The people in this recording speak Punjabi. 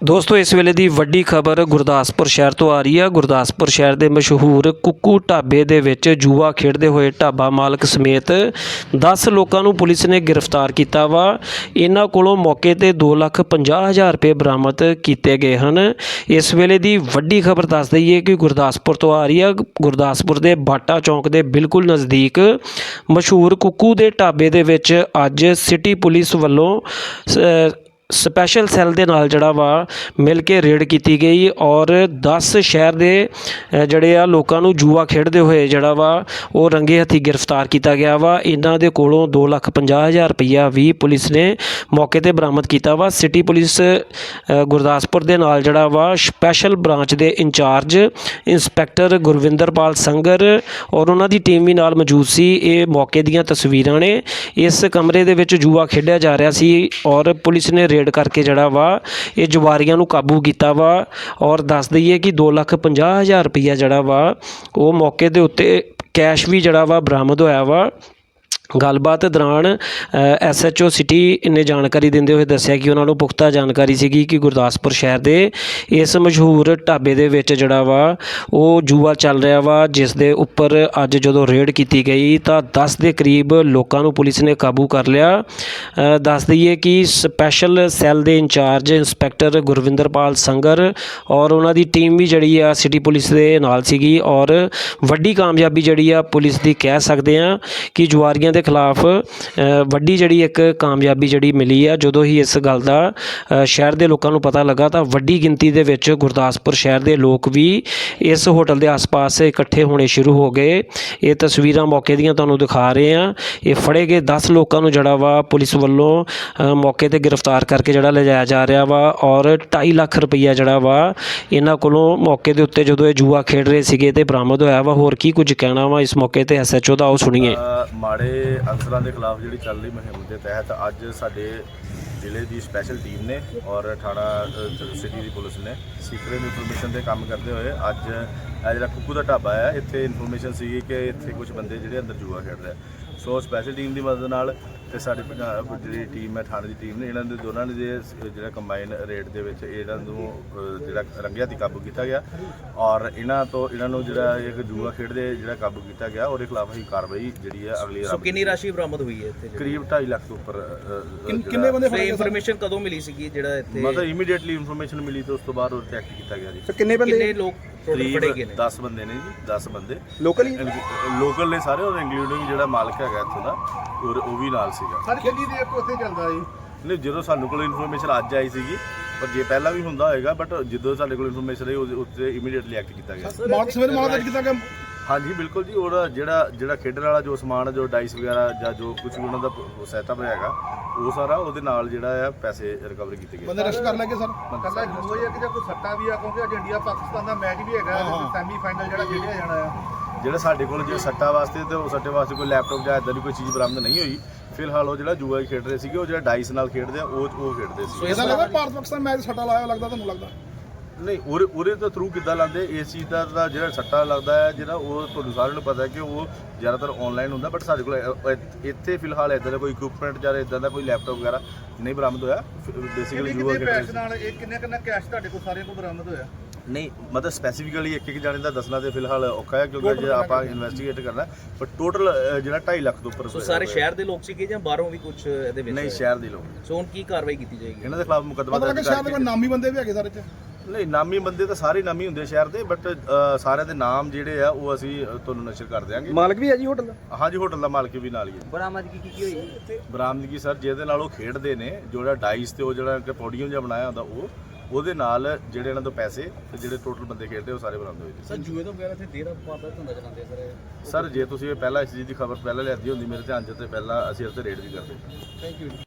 ਦੋਸਤੋ, ਇਸ ਵੇਲੇ ਦੀ ਵੱਡੀ ਖਬਰ ਗੁਰਦਾਸਪੁਰ ਸ਼ਹਿਰ ਤੋਂ ਆ ਰਹੀ ਹੈ ਗੁਰਦਾਸਪੁਰ ਸ਼ਹਿਰ ਦੇ ਮਸ਼ਹੂਰ ਕੁੱਕੂ ਢਾਬੇ ਦੇ ਵਿੱਚ ਜੂਆ ਖੇਡਦੇ ਹੋਏ ਢਾਬਾ ਮਾਲਕ ਸਮੇਤ 10 ਲੋਕਾਂ ਨੂੰ ਪੁਲਿਸ ਨੇ ਗ੍ਰਿਫਤਾਰ ਕੀਤਾ ਵਾ। ਇਹਨਾਂ ਕੋਲੋਂ ਮੌਕੇ ਤੇ 250000 ਰੁਪਏ ਬਰਾਮਦ ਕੀਤੇ ਗਏ ਹਨ। ਇਸ ਵੇਲੇ ਦੀ ਵੱਡੀ ਖਬਰ ਦੱਸ ਦਈਏ ਕਿ ਗੁਰਦਾਸਪੁਰ ਤੋਂ ਆ ਰਹੀ ਹੈ ਗੁਰਦਾਸਪੁਰ ਦੇ ਬਾਟਾ ਚੌਂਕ ਦੇ ਬਿਲਕੁਲ ਨਜ਼ਦੀਕ ਮਸ਼ਹੂਰ ਕੁੱਕੂ ਦੇ ਢਾਬੇ ਦੇ ਵਿੱਚ ਅੱਜ ਸਿਟੀ ਪੁਲਿਸ ਵੱਲੋਂ ਸਪੈਸ਼ਲ ਸੈੱਲ ਦੇ ਨਾਲ ਜਿਹੜਾ ਵਾ ਮਿਲ ਕੇ ਰੇਡ ਕੀਤੀ ਗਈ ਔਰ 10 ਸ਼ਹਿਰ ਦੇ ਜਿਹੜੇ ਆ ਲੋਕਾਂ ਨੂੰ ਜੂਆ ਖੇਡਦੇ ਹੋਏ ਜਿਹੜਾ ਵਾ ਉਹ ਰੰਗੇ ਹੱਥੀ ਗ੍ਰਿਫਤਾਰ ਕੀਤਾ ਗਿਆ ਵਾ। ਇਹਨਾਂ ਦੇ ਕੋਲੋਂ 250000 ਰੁਪਈਆ ਵੀ ਪੁਲਿਸ ਨੇ ਮੌਕੇ ਤੇ ਬਰਾਮਦ ਕੀਤਾ ਵਾ। ਸਿਟੀ ਪੁਲਿਸ ਗੁਰਦਾਸਪੁਰ ਦੇ ਨਾਲ ਜਿਹੜਾ ਵਾ ਸਪੈਸ਼ਲ ਬ੍ਰਾਂਚ ਦੇ ਇੰਚਾਰਜ ਇੰਸਪੈਕਟਰ ਗੁਰਵਿੰਦਰਪਾਲ ਸੰਗਰ ਔਰ ਉਹਨਾਂ ਦੀ ਟੀਮ ਵੀ ਨਾਲ ਮੌਜੂਦ ਸੀ। ਇਹ ਮੌਕੇ ਦੀਆਂ ਤਸਵੀਰਾਂ ਨੇ। ਇਸ ਕਮਰੇ ਦੇ ਵਿੱਚ ਜੂਆ ਖੇਡਿਆ ਜਾ ਰਿਹਾ ਸੀ ਔਰ ਪੁਲਿਸ ਨੇ ਰੇਡ ਕਰਕੇ ਜਿਹੜਾ ਵਾ, ਇਹ ਜੁਆਰੀਆਂ ਨੂੰ ਕਾਬੂ ਕੀਤਾ ਵਾ ਔਰ ਦੱਸ ਦਈਏ ਕਿ 250000 ਰੁਪਈਆ ਜਿਹੜਾ ਵਾ, ਉਹ ਮੌਕੇ ਦੇ ਉੱਤੇ ਕੈਸ਼ ਵੀ ਜਿਹੜਾ ਵਾ ਬਰਾਮਦ ਹੋਇਆ ਵਾ। ਗੱਲਬਾਤ ਦੌਰਾਨ ਐਸਐਚਓ ਸਿਟੀ ਨੇ ਜਾਣਕਾਰੀ ਦਿੰਦੇ ਹੋਏ ਦੱਸਿਆ ਕਿ ਉਹਨਾਂ ਨੂੰ ਪੁਖਤਾ ਜਾਣਕਾਰੀ ਸੀਗੀ ਕਿ ਗੁਰਦਾਸਪੁਰ ਸ਼ਹਿਰ ਦੇ ਇਸ ਮਸ਼ਹੂਰ ਢਾਬੇ ਦੇ ਵਿੱਚ ਜਿਹੜਾ ਵਾ, ਉਹ ਜੂਆ ਚੱਲ ਰਿਹਾ ਵਾ, ਜਿਸ ਦੇ ਉੱਪਰ ਅੱਜ ਜਦੋਂ ਰੇਡ ਕੀਤੀ ਗਈ ਤਾਂ 10 ਦੇ ਕਰੀਬ ਲੋਕਾਂ ਨੂੰ ਪੁਲਿਸ ਨੇ ਕਾਬੂ ਕਰ ਲਿਆ। ਦੱਸ ਦਈਏ ਕਿ ਸਪੈਸ਼ਲ ਸੈੱਲ ਦੇ ਇੰਚਾਰਜ ਇੰਸਪੈਕਟਰ ਗੁਰਵਿੰਦਰਪਾਲ ਸੰਗਰ ਔਰ ਉਹਨਾਂ ਦੀ ਟੀਮ ਵੀ ਜਿਹੜੀ ਆ ਸਿਟੀ ਪੁਲਿਸ ਦੇ ਨਾਲ ਸੀਗੀ ਔਰ ਵੱਡੀ ਕਾਮਯਾਬੀ ਜਿਹੜੀ ਆ ਪੁਲਿਸ ਦੀ ਕਹਿ ਸਕਦੇ ਆ ਕਿ ਜੁਆਰੀਆਂ ਦੇ ਖਿਲਾਫ ਵੱਡੀ ਜਿਹੜੀ ਇੱਕ ਕਾਮਯਾਬੀ ਜਿਹੜੀ ਮਿਲੀ ਆ, ਜਦੋਂ ਹੀ ਇਸ ਗੱਲ ਦਾ ਸ਼ਹਿਰ ਦੇ ਲੋਕਾਂ ਨੂੰ ਪਤਾ ਲੱਗਾ ਤਾਂ ਵੱਡੀ ਗਿਣਤੀ ਦੇ ਵਿੱਚ ਗੁਰਦਾਸਪੁਰ ਸ਼ਹਿਰ ਦੇ ਲੋਕ ਵੀ ਇਸ ਹੋਟਲ ਦੇ ਆਸ-ਪਾਸ ਇਕੱਠੇ ਹੋਣੇ ਸ਼ੁਰੂ ਹੋ ਗਏ। ਇਹ ਤਸਵੀਰਾਂ ਮੌਕੇ ਦੀਆਂ ਤੁਹਾਨੂੰ ਦਿਖਾ ਰਹੇ ਆ ਇਹ ਫੜੇ ਗਏ 10 ਲੋਕਾਂ ਨੂੰ ਜਿਹੜਾ ਵਾ ਪੁਲਿਸ ਵੱਲੋਂ ਮੌਕੇ ਤੇ ਗ੍ਰਿਫਤਾਰ ਕਰਕੇ ਜਿਹੜਾ ਲਿਜਾਇਆ ਜਾ ਰਿਹਾ ਵਾ ਔਰ 2.5 ਲੱਖ ਰੁਪਈਆ ਜਿਹੜਾ ਵਾ ਇਹਨਾਂ ਕੋਲੋਂ ਮੌਕੇ ਦੇ ਉੱਤੇ ਜਦੋਂ ਇਹ ਜੂਆ ਖੇਡ ਰਹੇ ਸੀਗੇ ਤੇ ਬਰਾਮਦ ਹੋਇਆ ਵਾ। ਹੋਰ ਕੀ ਕੁਝ ਕਹਿਣਾ ਵਾ ਇਸ ਮੌਕੇ ਤੇ ਐਸਐਚਓ ਦਾ, ਉਹ ਸੁਣੀਏ। ਮਾੜੇ ਅਨਸਰਾਂ ਦੇ ਖਿਲਾਫ ਜਿਹੜੀ ਚੱਲ ਰਹੀ ਮੁਹਿੰਮ ਦੇ ਤਹਿਤ ਅੱਜ ਸਾਡੇ ਜ਼ਿਲ੍ਹੇ ਦੀ ਸਪੈਸ਼ਲ ਟੀਮ ਨੇ ਔਰ ਥਾਣਾ ਸਿਟੀ ਦੀ ਪੁਲਿਸ ਨੇ ਸੀਕ੍ਰੇਟ ਇਨਫੋਰਮੇਸ਼ਨ ਤੇ ਕੰਮ ਕਰਦੇ ਹੋਏ ਅੱਜ ਇਹ ਜਿਹੜਾ ਕੁੱਕੂ ਦਾ ਢਾਬਾ ਹੈ ਇੱਥੇ ਇਨਫੋਰਮੇਸ਼ਨ ਸੀਗੀ ਕਿ ਇੱਥੇ ਕੁਝ ਬੰਦੇ ਜਿਹੜੇ ਅੰਦਰ ਜੂਆ ਖੇਡ ਰਹੇ ਆ। ਸੋ ਸਪੈਸ਼ਲ ਟੀਮ ਦੀ ਮਦਦ ਨਾਲ ਤੇ ਸਾਡੀ ਪੰਜਾਬ ਜਿਹੜੀ ਟੀਮ ਹੈ ਥਾਣੇ ਦੀ ਟੀਮ ਨੇ ਇਹਨਾਂ ਦੇ ਦੋਨਾਂ ਨੇ ਜਿਹੜਾ ਕੰਬਾਈਨ ਰੇਟ ਦੇ ਵਿੱਚ ਇਹਨਾਂ ਨੂੰ ਜਿਹੜਾ ਰੰਗਿਆ ਦੀ ਕਾਬੂ ਕੀਤਾ ਗਿਆ। ਔਰ ਇਹਨਾਂ ਤੋਂ ਇਹਨਾਂ ਨੂੰ ਜਿਹੜਾ ਇੱਕ ਜੂਆ ਖੇਡਦੇ ਜਿਹੜਾ ਕਾਬੂ ਕੀਤਾ ਗਿਆ ਉਹਦੇ ਖਿਲਾਫ ਹੀ ਕਾਰਵਾਈ ਜਿਹੜੀ ਹੈ ਅਗਲੀ ਸੋ ਰਾਤ ਕਿੰਨੀ ਰਾਸ਼ੀ ਬਰਾਮਦ ਹੋਈ ਹੈ ਇੱਥੇ ਕਰੀਬ 2.5 ਲੱਖ ਤੋਂ ਉੱਪਰ ਕਿੰਨੇ ਬੰਦੇ ਫੜੇ ਇਨਫੋਰਮੇਸ਼ਨ ਕਦੋਂ ਮਿਲੀ ਸੀਗੀ ਜਿਹੜਾ ਇੱਥੇ? ਮਤਲਬ ਇਮੀਡੀਏਟਲੀ ਇਨਫੋਰਮੇਸ਼ਨ ਮਿਲੀ ਤੇ ਉਸ ਤੋਂ ਬਾਅਦ ਉਹ ਚੈੱਕ ਕੀਤਾ ਗਿਆ ਜੀ। ਕਿੰਨੇ ਕਿੰਨੇ ਬੰਦੇ ਲੋਕ ਟੋਟਲ ਫੜੇ ਗਏ ਕਰੀਬ ਨੇ। 10 ਬੰਦੇ ਨੇ ਜੀ 10 ਬੰਦੇ। ਲੋਕਲ ਹੀ? ਲੋਕਲ ਨੇ ਸਾਰੇ ਔਰ ਇੰਕਲੂਡਿੰਗ ਜਿਹੜਾ ਮਾਲਕ ਹੈਗਾ ਇੱਥੋਂ ਦਾ ਔਰ ਉਹ ਵੀ ਨਾਲ ਸੀਗਾ। ਸਰ ਕਿੰਨੀ ਦੇਰ ਤੋਂ ਉੱਥੇ ਚੱਲਦਾ ਜੀ? ਨਹੀਂ ਜਦੋਂ ਸਾਨੂੰ ਕੋਲ ਇਨਫੋਰਮੇਸ਼ਨ ਅੱਜ ਆਈ ਸੀਗੀ ਪਰ ਜੇ ਪਹਿਲਾਂ ਵੀ ਹੁੰਦਾ ਹੋਏਗਾ ਬਟ ਜਦੋਂ ਸਾਡੇ ਕੋਲ ਇਨਫੋਰਮੇਸ਼ਨ ਆਈ ਉਹਦੇ ਉੱਤੇ ਇਮੀਡੀਏਟਲੀ ਐਕਟ ਕੀਤਾ ਗਿਆ। ਮਾਰਕ ਸਵੇਰ ਮਾਰਕ ਅੱਜ ਕੀਤਾ ਕਿ ਹਾਂਜੀ ਬਿਲਕੁਲ ਜੀ ਉਹਦਾ ਜਿਹੜਾ ਜਿਹੜਾ ਖੇਡਣ ਵਾਲਾ ਜੋ ਸਮਾਨ ਜੋ ਡਾਈਸ ਵਗੈਰਾ ਜਾਂ ਜੋ ਕੁਝ ਵੀ ਉਹਨਾਂ ਦਾ ਸੈਟਅਪ ਹੈਗਾ ਉਹ ਸਾਰਾ ਉਹਦੇ ਨਾਲ ਜਿਹੜਾ ਆ ਪੈਸੇ ਰਿਕਵਰ ਕੀਤੇ ਗਏ। ਬੰਦੇ ਰੈਸਟ ਕਰ ਲੱਗੇ ਸਰ? ਕੱਲਾ ਜੂਆ ਹੀ ਕਿ ਜਾਂ ਕੋਈ ਸੱਟਾ ਵੀ ਆ ਕਿਉਂਕਿ ਅੱਜ ਇੰਡੀਆ ਪਾਕਿਸਤਾਨ ਦਾ ਮੈਚ ਵੀ ਹੈਗਾ ਸੈਮੀ ਫਾਈਨਲ ਜਿਹੜਾ ਖੇਡਿਆ ਜਾਣਾ ਆ। ਜਿਹੜਾ ਸਾਡੇ ਕੋਲ ਜੇ ਸੱਟਾ ਵਾਸਤੇ ਤੇ ਉਹ ਸੱਟੇ ਵਾਸਤੇ ਕੋਈ ਲੈਪਟਾਪ ਜਾਂ ਇਦਾਂ ਦੀ ਕੋਈ ਚੀਜ਼ ਬਰਾਮਦ ਨਹੀਂ ਹੋਈ ਫਿਲਹਾਲ ਉਹ ਜਿਹੜਾ ਜੂਆ ਖੇਡ ਰਹੇ ਸੀਗੇ ਉਹ ਜਿਹੜਾ ਡਾਈਸ ਨਾਲ ਖੇਡਦੇ ਆ ਉਹ ਉਹ ਖੇਡਦੇ ਸੀ ਇਹਦਾ ਲੱਗਦਾ ਭਾਰਤ ਪਾਕਿਸਤਾਨ ਮੈਚ ਸੱਟਾ ਲਾਇਆ ਲੱਗਦਾ ਤੁਹਾਨੂੰ ਲੱਗਦਾ? ਨਹੀਂ ਉਹਦੇ ਉਹਦੇ ਤੋਂ ਥਰੂ ਕਿੱਦਾਂ ਲਾਉਂਦੇ? ਚੀਜ਼ ਦਾ ਤਾਂ ਜਿਹੜਾ ਸੱਟਾ ਲੱਗਦਾ ਹੈ ਜਿਹੜਾ ਉਹ ਤੁਹਾਨੂੰ ਸਾਰਿਆਂ ਨੂੰ ਪਤਾ ਹੈ ਕਿ ਉਹ ਜ਼ਿਆਦਾਤਰ ਆਨਲਾਈਨ ਹੁੰਦਾ ਬਟ ਸਾਡੇ ਕੋਲ ਇ- ਇ- ਇੱਥੇ ਫਿਲਹਾਲ ਇਦਾਂ ਦਾ ਕੋਈ ਇਕਵਿਪਮੈਂਟ ਜਾਂ ਇਦਾਂ ਦਾ ਕੋਈ ਲੈਪਟਾਪ ਵਗੈਰਾ ਨਹੀਂ ਬਰਾਮਦ ਹੋਇਆ। ਬੇਸਿਕਲੀ ਕਿੰਨੇ ਰਹੇ ਪੈਸੇ ਨਾਲ ਇਹ ਕਿੰਨੇ ਕਿੰਨਾ ਕੈਸ਼ ਤੁਹਾਡੇ ਕੋਲ ਸਾਰਿਆਂ ਕੋਲ ਬਰਾਮਦ ਹੋਇਆ? ਨਹੀਂ ਮਤਲਬ ਸਪੈਸੀਫਿਕਲੀ ਇੱਕ ਇੱਕ ਜਾਣੇ ਦਾ ਦੱਸਣਾ ਤੇ ਫਿਲਹਾਲ ਔਖਾ ਹੈ ਕਿਉਂਕਿ ਜੇ ਆਪਾਂ ਇਨਵੈਸਟੀਗੇਟ ਕਰਨਾ ਪਰ ਟੋਟਲ ਜਿਹੜਾ 2.5 ਲੱਖ ਤੋਂ ਉੱਪਰ ਸੋ ਸਾਰੇ ਸ਼ਹਿਰ ਦੇ ਲੋਕ ਸੀਗੇ ਜਾਂ ਬਾਹਰੋਂ ਵੀ ਕੁਝ ਇਹਦੇ ਵਿੱਚ ਨਹੀਂ ਸ਼ਹਿਰ ਦੇ ਲੋਕ। ਸੋ ਹੁਣ ਕੀ ਕਾਰਵਾਈ ਕੀਤੀ ਜਾਏਗੀ? ਇਹਨਾਂ ਦੇ ਖਿਲਾਫ ਮੁਕੱਦਮਾ ਪਤਾ ਲੱਗਾ ਦਰਜ ਸ਼ਾਇਦ ਕੋਈ ਕਰਕੇ ਨਾਮੀ ਬੰਦੇ ਵੀ ਹੈਗੇ ਸਰ ਇੱਥੇ? ਨਹੀਂ ਨਾਮੀ ਬੰਦੇ ਤਾਂ ਸਾਰੇ ਨਾਮੀ ਹੁੰਦੇ ਸ਼ਹਿਰ ਦੇ ਬਟ ਸਾਰਿਆਂ ਦੇ ਨਾਮ ਜਿਹੜੇ ਆ ਉਹ ਅਸੀਂ ਤੁਹਾਨੂੰ ਨਸ਼ਰ ਕਰ ਦਿਆਂਗੇ। ਮਾਲਕ ਵੀ ਹੈ ਜੀ ਹੋਟਲ ਦਾ? ਹਾਂਜੀ ਹੋਟਲ ਦਾ ਮਾਲਕ ਵੀ ਨਾਲ ਹੀ ਹੈ। ਬਰਾਮਦਗੀ ਕੀ ਕੀ ਹੋਈ? ਬਰਾਮਦਗੀ ਸਰ ਜਿਹਦੇ ਨਾਲ ਉਹ ਖੇਡਦੇ ਨੇ ਜਿਹੜਾ ਡਾਈਸ ਤੇ ਉਹ ਜਿਹੜਾ ਕਿ ਪੋਡੀਅਮ ਜਿਹਾ ਬਣਾਇਆ ਹੁੰਦਾ ਉਹ ਉਹਦੇ ਨਾਲ ਜਿਹੜੇ ਇਹਨਾਂ ਤੋਂ ਪੈਸੇ ਤੇ ਜਿਹੜੇ ਟੋਟਲ ਬੰਦੇ ਖੇਡਦੇ ਉਹ ਸਾਰੇ ਬਰਾਮਦ ਹੋਏ ਸਰ ਜੂਏ ਤੋਂ ਵਗੈਰਾ ਇੱਥੇ ਦੇਰ ਪਾਦਾ ਧੰਦਾ ਚਲਾਉਂਦੇ ਸਰ ਸਰ ਜੇ ਤੁਸੀਂ ਇਹ ਪਹਿਲਾਂ ਇਸ ਚੀਜ਼ ਦੀ ਖਬਰ ਪਹਿਲਾਂ ਲਿਆਦੀ ਹੁੰਦੀ ਮੇਰੇ ਧਿਆਨ 'ਚ ਤੇ ਪਹਿਲਾਂ ਅਸੀਂ ਇਸ ਤੇ ਰੇਡ ਵੀ ਕਰਦੇ ਥੈਂਕ ਯੂ